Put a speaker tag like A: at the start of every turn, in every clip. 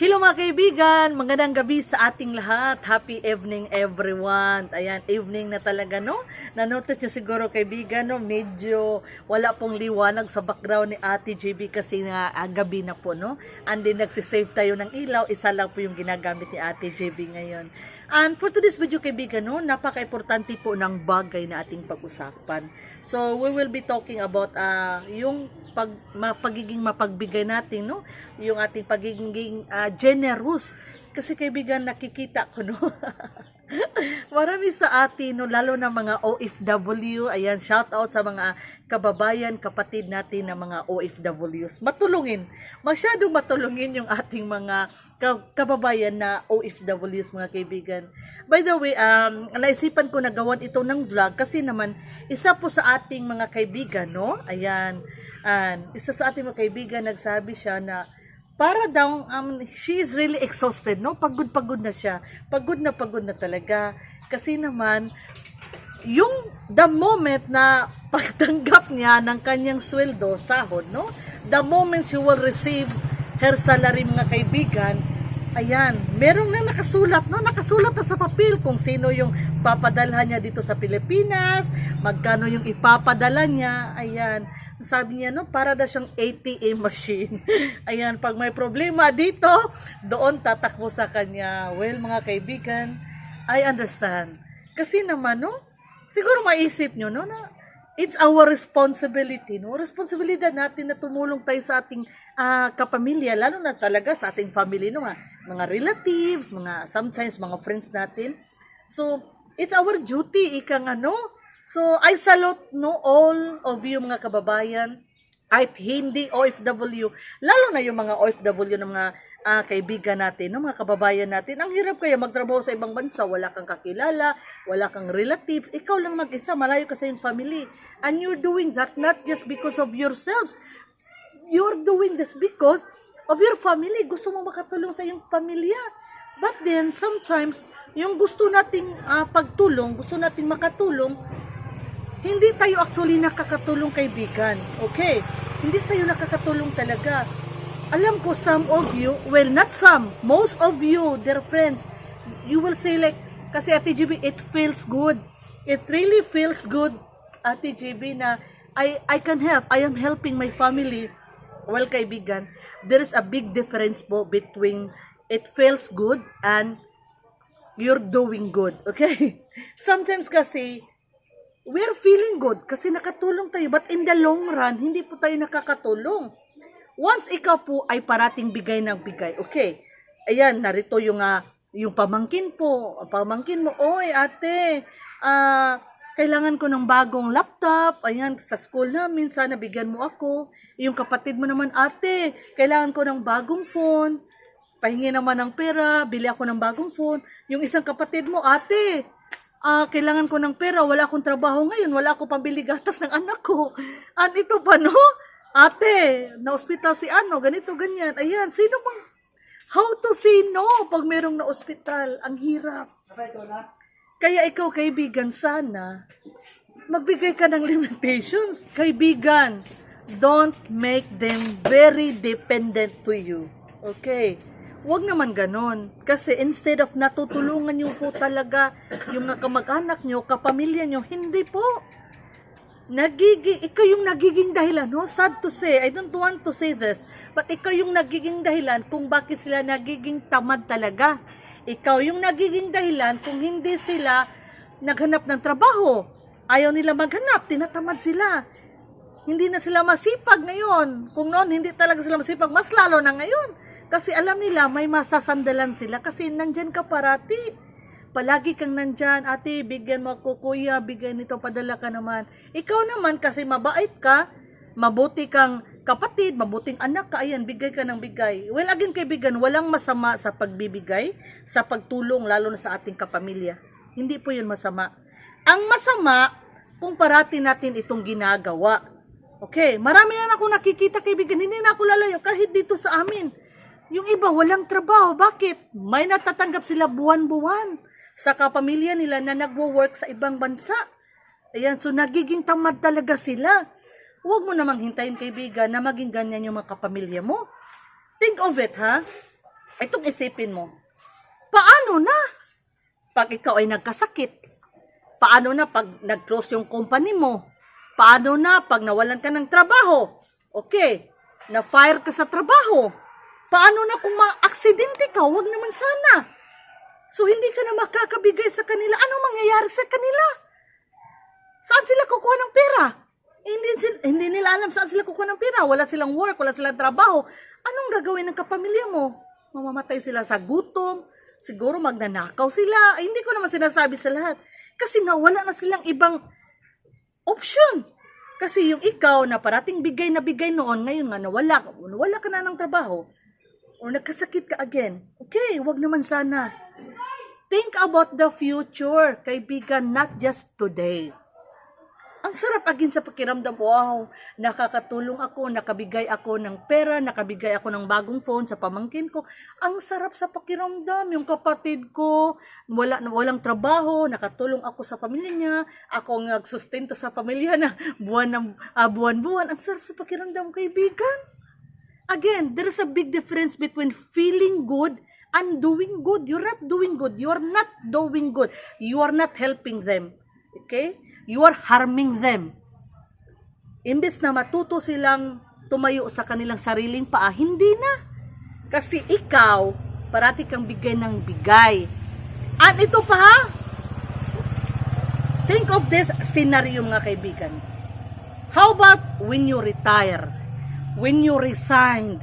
A: Hello mga kaibigan, magandang gabi sa ating lahat. Happy evening everyone. Ayan, evening na talaga no. Nanotice nyo siguro kaibigan no, medyo wala pong liwanag sa background ni Ate JB kasi nga ah, gabi na po no. And then nagsisave tayo ng ilaw, isa lang po yung ginagamit ni Ate JB ngayon. And for today's video kaibigan no, napaka-importante po ng bagay na ating pag-usapan. So we will be talking about ah, yung pag ma, pagiging mapagbigay natin no yung ating pagiging ah, generous. Kasi kaibigan nakikita ko no? Marami sa atin no? Lalo na mga OFW ayan shout out sa mga kababayan kapatid natin na mga OFWs matulungin. Masyadong matulungin yung ating mga ka- kababayan na OFWs mga kaibigan. By the way um naisipan ko na gawan ito ng vlog kasi naman isa po sa ating mga kaibigan no? Ayan. And isa sa ating mga kaibigan, nagsabi siya na para daw, um, she is really exhausted, no? Pagod-pagod na siya. Pagod na pagod na talaga. Kasi naman, yung the moment na pagtanggap niya ng kanyang sweldo, sahod, no? The moment she will receive her salary, mga kaibigan, ayan, meron na nakasulat, no? Nakasulat na sa papel kung sino yung papadalhan niya dito sa Pilipinas, magkano yung ipapadala niya, ayan. Sabi niya, no, para daw siyang ATM machine. ayan, pag may problema dito, doon tatakbo sa kanya. Well, mga kaibigan, I understand. Kasi naman, no, siguro maisip nyo, no, na it's our responsibility, no? Responsibilidad natin na tumulong tayo sa ating ah, kapamilya, lalo na talaga sa ating family, no? Mga, mga relatives, mga sometimes mga friends natin. So, it's our duty, ikang ano. So, I salute no all of you mga kababayan kahit hindi OFW, lalo na yung mga OFW ng mga ah, kaibigan natin, no, mga kababayan natin. Ang hirap kaya magtrabaho sa ibang bansa, wala kang kakilala, wala kang relatives, ikaw lang mag-isa, malayo ka sa iyong family. And you're doing that not just because of yourselves. You're doing this because of your family. Gusto mo makatulong sa iyong pamilya. But then, sometimes, yung gusto nating ah, pagtulong, gusto nating makatulong, hindi tayo actually nakakatulong kaibigan. Okay? Hindi tayo nakakatulong talaga. Alam ko some of you, well not some, most of you, dear friends, you will say like, kasi Ate GB, it feels good. It really feels good, Ate GB, na I, I can help. I am helping my family. Well, kaibigan, there is a big difference po between it feels good and you're doing good. Okay? Sometimes kasi, we're feeling good kasi nakatulong tayo. But in the long run, hindi po tayo nakakatulong. Once ikaw po ay parating bigay ng bigay, okay, ayan, narito yung, ah, yung pamangkin po, pamangkin mo, oy ate, ah, kailangan ko ng bagong laptop, ayan, sa school namin, sana bigyan mo ako. Yung kapatid mo naman, ate, kailangan ko ng bagong phone, pahingi naman ng pera, bili ako ng bagong phone. Yung isang kapatid mo, ate, ah, kailangan ko ng pera, wala akong trabaho ngayon, wala akong pambili gatas ng anak ko. An ito pa, no? Ate, na-hospital si ano, ganito, ganyan. Ayan, sino bang, how to say no pag merong na-hospital? Ang hirap. Kaya ikaw, kaibigan, sana, magbigay ka ng limitations. Kaibigan, don't make them very dependent to you. Okay? Huwag naman ganon. Kasi instead of natutulungan nyo po talaga yung kamag-anak nyo, kapamilya nyo, hindi po. Nagiging, ikaw yung nagiging dahilan, no? Sad to say, I don't want to say this, but ikaw yung nagiging dahilan kung bakit sila nagiging tamad talaga. Ikaw yung nagiging dahilan kung hindi sila naghanap ng trabaho. Ayaw nila maghanap, tinatamad sila. Hindi na sila masipag ngayon. Kung noon hindi talaga sila masipag, mas lalo na ngayon. Kasi alam nila may masasandalan sila kasi nandyan ka parati. Palagi kang nandyan, ate, bigyan mo ako, kuya, bigyan nito, padala ka naman. Ikaw naman kasi mabait ka, mabuti kang kapatid, mabuting anak ka, ayan, bigay ka ng bigay. Well, again kaibigan, walang masama sa pagbibigay, sa pagtulong, lalo na sa ating kapamilya. Hindi po yun masama. Ang masama, kung parati natin itong ginagawa. Okay, marami na ako nakikita kaibigan, hindi na ako lalayo kahit dito sa amin. Yung iba walang trabaho, bakit? May natatanggap sila buwan-buwan sa kapamilya nila na nagwo-work sa ibang bansa. Ayan, so nagiging tamad talaga sila. Huwag mo namang hintayin kaibigan na maging ganyan yung mga kapamilya mo. Think of it, ha? Itong isipin mo, paano na? Pag ikaw ay nagkasakit, paano na pag nag-close yung company mo? Paano na pag nawalan ka ng trabaho? Okay, na-fire ka sa trabaho. Paano na kung ma-aksidente ka? Huwag naman sana. So, hindi ka na makakabigay sa kanila. Anong mangyayari sa kanila? Saan sila kukuha ng pera? Hindi, hindi nila alam saan sila kukuha ng pera. Wala silang work, wala silang trabaho. Anong gagawin ng kapamilya mo? Mamamatay sila sa gutom. Siguro magnanakaw sila. Ay, hindi ko naman sinasabi sa lahat. Kasi nga, wala na silang ibang option. Kasi yung ikaw na parating bigay na bigay noon, ngayon nga nawala, wala ka na ng trabaho, or nagkasakit ka again, okay, wag naman sana. Think about the future, kaibigan, not just today. Ang sarap agin sa pakiramdam, wow, nakakatulong ako, nakabigay ako ng pera, nakabigay ako ng bagong phone sa pamangkin ko. Ang sarap sa pakiramdam, yung kapatid ko, wala, walang trabaho, nakatulong ako sa pamilya niya, ako ang nagsustento sa pamilya na buwan ng ah, buwan-buwan. Ang sarap sa pakiramdam, kaibigan. Again, there is a big difference between feeling good and doing good. You're not doing good. You're not doing good. You are not helping them. Okay? You are harming them. Imbes na matuto silang tumayo sa kanilang sariling paa, hindi na. Kasi ikaw, parati kang bigay ng bigay. At ito pa ha, think of this scenario mga kaibigan. How about when you retire? When you resigned?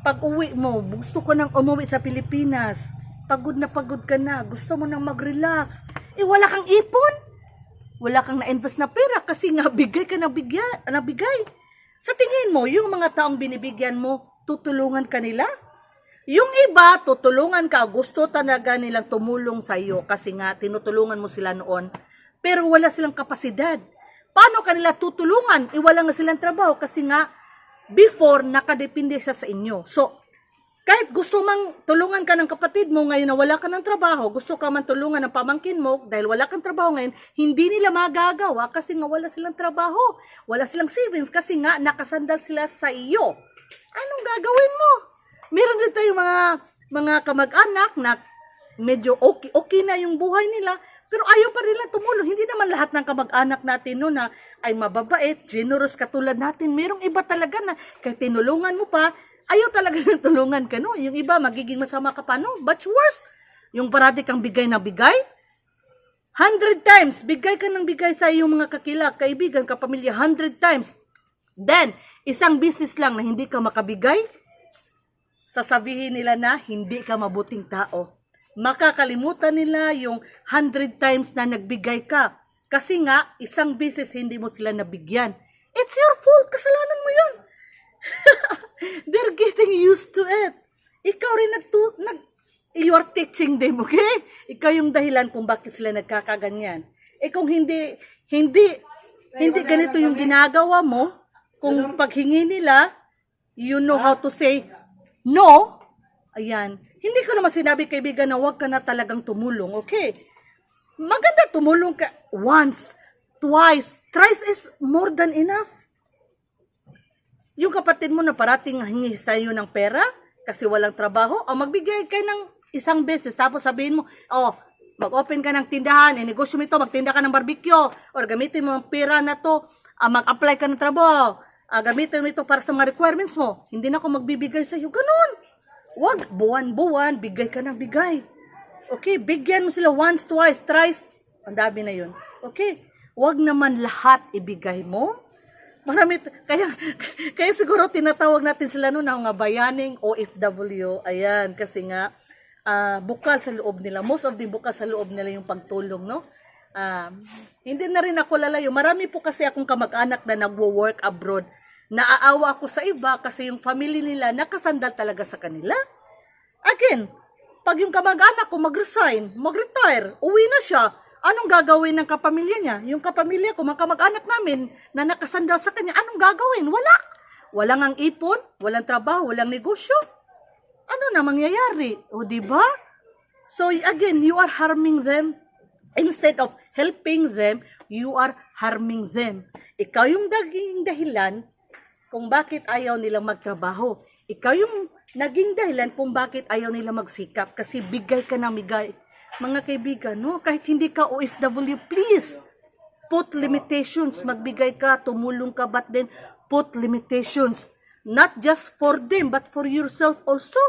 A: Pag uwi mo, gusto ko nang umuwi sa Pilipinas. Pagod na pagod ka na. Gusto mo nang mag-relax. Eh, wala kang ipon. Wala kang na-invest na pera kasi nga bigay ka ng bigyan, nabigay. Sa tingin mo, yung mga taong binibigyan mo, tutulungan ka nila? Yung iba, tutulungan ka, gusto talaga nilang tumulong sa iyo kasi nga tinutulungan mo sila noon, pero wala silang kapasidad. Paano kanila tutulungan? Iwala nga silang trabaho kasi nga before nakadepende siya sa inyo. So, kahit gusto mang tulungan ka ng kapatid mo ngayon na wala ka ng trabaho, gusto ka man tulungan ng pamangkin mo dahil wala kang trabaho ngayon, hindi nila magagawa kasi nga wala silang trabaho. Wala silang savings kasi nga nakasandal sila sa iyo. Anong gagawin mo? Meron din tayong mga mga kamag-anak na medyo okay, okay na yung buhay nila, pero ayaw pa nila tumulong. Lahat ng kamag-anak natin no na ay mababait, generous katulad natin. Merong iba talaga na kahit tinulungan mo pa, ayaw talaga ng tulungan ka no. Yung iba magiging masama ka pa no. But worse, yung parati kang bigay na bigay, hundred times, bigay ka ng bigay sa iyong mga kakilak, kaibigan, kapamilya, hundred times. Then, isang business lang na hindi ka makabigay, sasabihin nila na hindi ka mabuting tao. Makakalimutan nila yung 100 times na nagbigay ka. Kasi nga, isang beses hindi mo sila nabigyan. It's your fault. Kasalanan mo yun. They're getting used to it. Ikaw rin nagtu nag you are teaching them, okay? Ikaw yung dahilan kung bakit sila nagkakaganyan. Eh kung hindi hindi hindi ganito yung ginagawa mo, kung paghingi nila, you know how to say no, ayan, hindi ko naman sinabi kaibigan na huwag ka na talagang tumulong, okay? Maganda tumulong ka once, twice, thrice is more than enough. Yung kapatid mo na parating hingi sa iyo ng pera kasi walang trabaho, o magbigay kayo ng isang beses tapos sabihin mo, oh, mag-open ka ng tindahan, inegosyo mo ito, magtinda ka ng barbecue, or gamitin mo ang pera na to, ah, mag-apply ka ng trabaho, ah, gamitin mo ito para sa mga requirements mo. Hindi na ako magbibigay sa iyo. Ganun. Wag, buwan-buwan, bigay ka ng bigay. Okay, bigyan mo sila once, twice, thrice. Ang dami na yun. Okay, wag naman lahat ibigay mo. Marami, kaya, kaya siguro tinatawag natin sila noon ng mga bayaning OFW. Ayan, kasi nga, ah, bukal sa loob nila. Most of them bukal sa loob nila yung pagtulong, no? Ah, hindi na rin ako lalayo. Marami po kasi akong kamag-anak na nagwo-work abroad. Naaawa ako sa iba kasi yung family nila nakasandal talaga sa kanila. Again, pag yung kamag-anak ko mag-resign, mag-retire, uwi na siya, anong gagawin ng kapamilya niya? Yung kapamilya ko, mga kamag-anak namin na nakasandal sa kanya, anong gagawin? Wala. Walang ang ipon, walang trabaho, walang negosyo. Ano na mangyayari? O, di ba? So, again, you are harming them. Instead of helping them, you are harming them. Ikaw yung daging dahilan kung bakit ayaw nilang magtrabaho. ikaw yung naging dahilan kung bakit ayaw nila magsikap kasi bigay ka ng bigay. Mga kaibigan, no? kahit hindi ka OFW, please, put limitations. Magbigay ka, tumulong ka, but then put limitations. Not just for them, but for yourself also.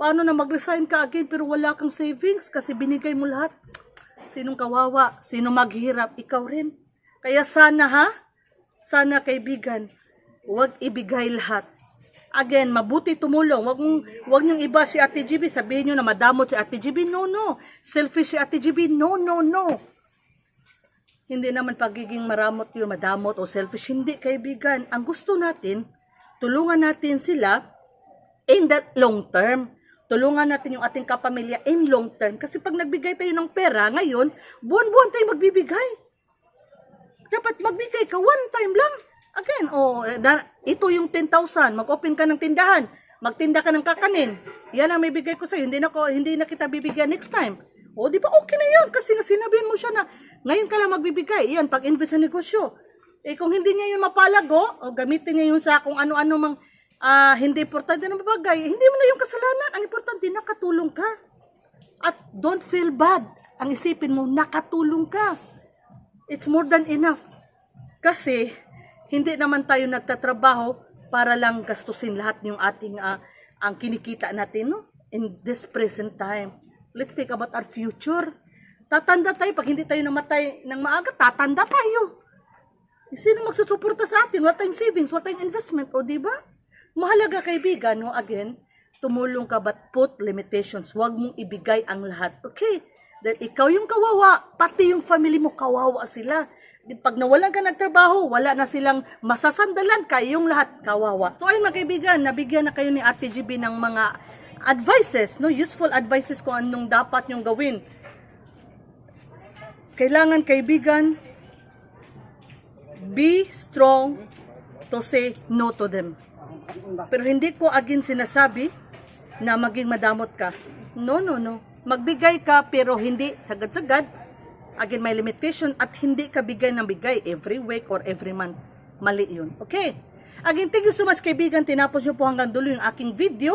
A: Paano na mag-resign ka again pero wala kang savings kasi binigay mo lahat? Sinong kawawa? Sino maghirap? Ikaw rin. Kaya sana ha, sana kaibigan, huwag ibigay lahat. Again, mabuti tumulong. Wag mong wag niyong iba si Ate GB, sabihin niyo na madamot si Ate GB. No, no. Selfish si Ate GB. No, no, no. Hindi naman pagiging maramot yun, madamot o selfish. Hindi, kaibigan. Ang gusto natin, tulungan natin sila in that long term. Tulungan natin yung ating kapamilya in long term. Kasi pag nagbigay tayo ng pera, ngayon, buwan-buwan tayo magbibigay. Dapat magbigay ka one time lang. Again, oh, ito yung 10,000. Mag-open ka ng tindahan. Magtinda ka ng kakanin. Yan ang may bigay ko sa'yo. Hindi na, ko, hindi na kita bibigyan next time. O, di ba okay na yun? Kasi sinabihan mo siya na ngayon ka lang magbibigay. Yan, pag-invest sa negosyo. Eh, kung hindi niya yun mapalago, o gamitin niya yun sa kung ano-ano mang ah, hindi importante na bagay, hindi mo na yung kasalanan. Ang importante, nakatulong ka. At don't feel bad. Ang isipin mo, nakatulong ka. It's more than enough. Kasi, hindi naman tayo nagtatrabaho para lang gastusin lahat yung ating, ah, ang kinikita natin, no? In this present time. Let's think about our future. Tatanda tayo, pag hindi tayo namatay ng maaga, tatanda tayo. Sino magsusuporta sa atin? Wala tayong savings, wala tayong investment, o di ba? Mahalaga kaibigan, no? Again, tumulong ka but put limitations. Huwag mong ibigay ang lahat. Okay? Dahil ikaw yung kawawa, pati yung family mo kawawa sila. Pag nawalan ka ng trabaho, wala na silang masasandalan, kayong lahat kawawa. So ayun mga kaibigan, nabigyan na kayo ni Ate GB ng mga advices, no? Useful advices kung anong dapat nyong gawin. Kailangan kaibigan, be strong to say no to them. Pero hindi ko agin sinasabi na maging madamot ka. No, no, no. Magbigay ka pero hindi sagad-sagad. Again, may limitation at hindi ka bigay ng bigay every week or every month. Mali yun. Okay? Again, thank you so much kaibigan. Tinapos nyo po hanggang dulo yung aking video.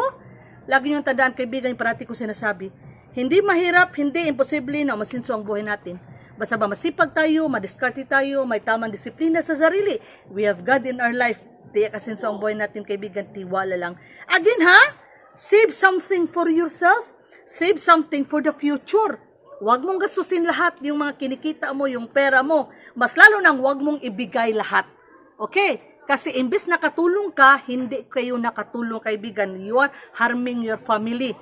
A: Lagi nyo tandaan kaibigan, yung parati ko sinasabi. Hindi mahirap, hindi imposible na umasinso ang buhay natin. Basta ba masipag tayo, madiskarte tayo, may tamang disiplina sa sarili. We have God in our life. Tiyak asinso ang buhay natin kaibigan, tiwala lang. Again ha, save something for yourself. Save something for the future. Huwag mong gastusin lahat yung mga kinikita mo, yung pera mo. Mas lalo nang huwag mong ibigay lahat. Okay? Kasi imbis nakatulong ka, hindi kayo nakatulong kaibigan. You are harming your family.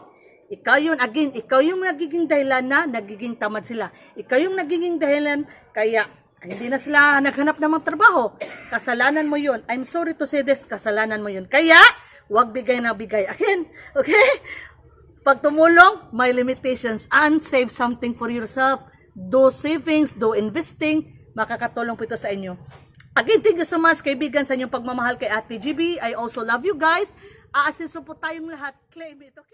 A: Ikaw yun, again, ikaw yung nagiging dahilan na nagiging tamad sila. Ikaw yung nagiging dahilan kaya hindi na sila naghanap ng mga trabaho. Kasalanan mo yun. I'm sorry to say this, kasalanan mo yun. Kaya, wag bigay na bigay. Again, okay? Pag tumulong, may limitations and save something for yourself. Do savings, do investing, makakatulong po ito sa inyo. Again, thank you so much kaibigan sa inyong pagmamahal kay Ate GB. I also love you guys. Aasinso po tayong lahat. Claim it, okay?